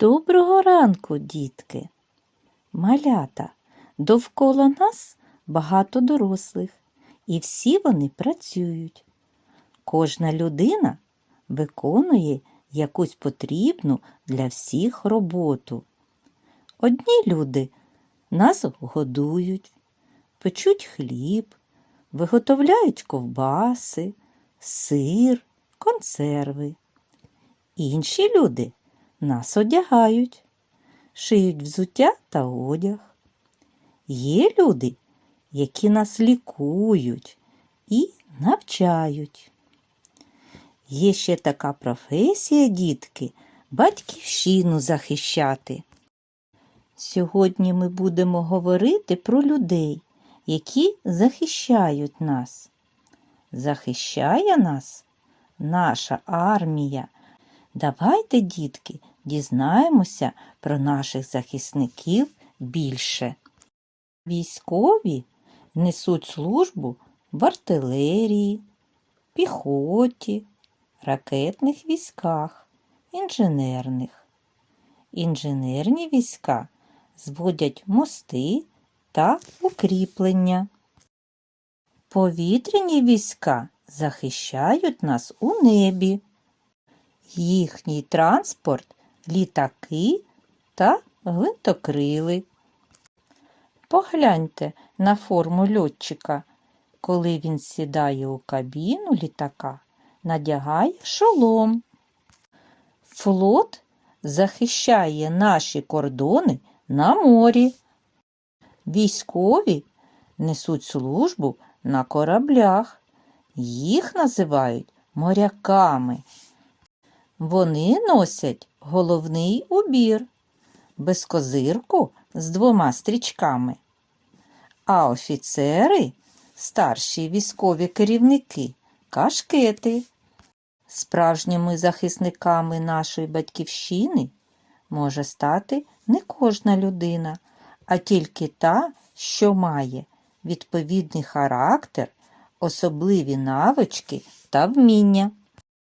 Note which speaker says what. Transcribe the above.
Speaker 1: Доброго ранку, дітки. Малята, довкола нас багато дорослих, і всі вони працюють. Кожна людина виконує якусь потрібну для всіх роботу. Одні люди нас годують, печуть хліб, виготовляють ковбаси, сир, консерви. Інші люди нас одягають, шиють взуття та одяг. Є люди, які нас лікують і навчають. Є ще така професія, дітки, батьківщину захищати. Сьогодні ми будемо говорити про людей, які захищають нас. Захищає нас наша армія. Давайте, дітки, дізнаємося про наших захисників більше. Військові несуть службу в артилерії, піхоті, ракетних військах, інженерних. Інженерні війська зводять мости та укріплення. Повітряні війська захищають нас у небі. Їхній транспорт літаки та гвинтокрили. Погляньте на форму льотчика. Коли він сідає у кабіну літака, надягає шолом. Флот захищає наші кордони на морі. Військові несуть службу на кораблях. Їх називають моряками. Вони носять головний убір, без козирку з двома стрічками. А офіцери, старші військові керівники, кашкети. Справжніми захисниками нашої батьківщини може стати не кожна людина, а тільки та, що має відповідний характер, особливі навички та вміння.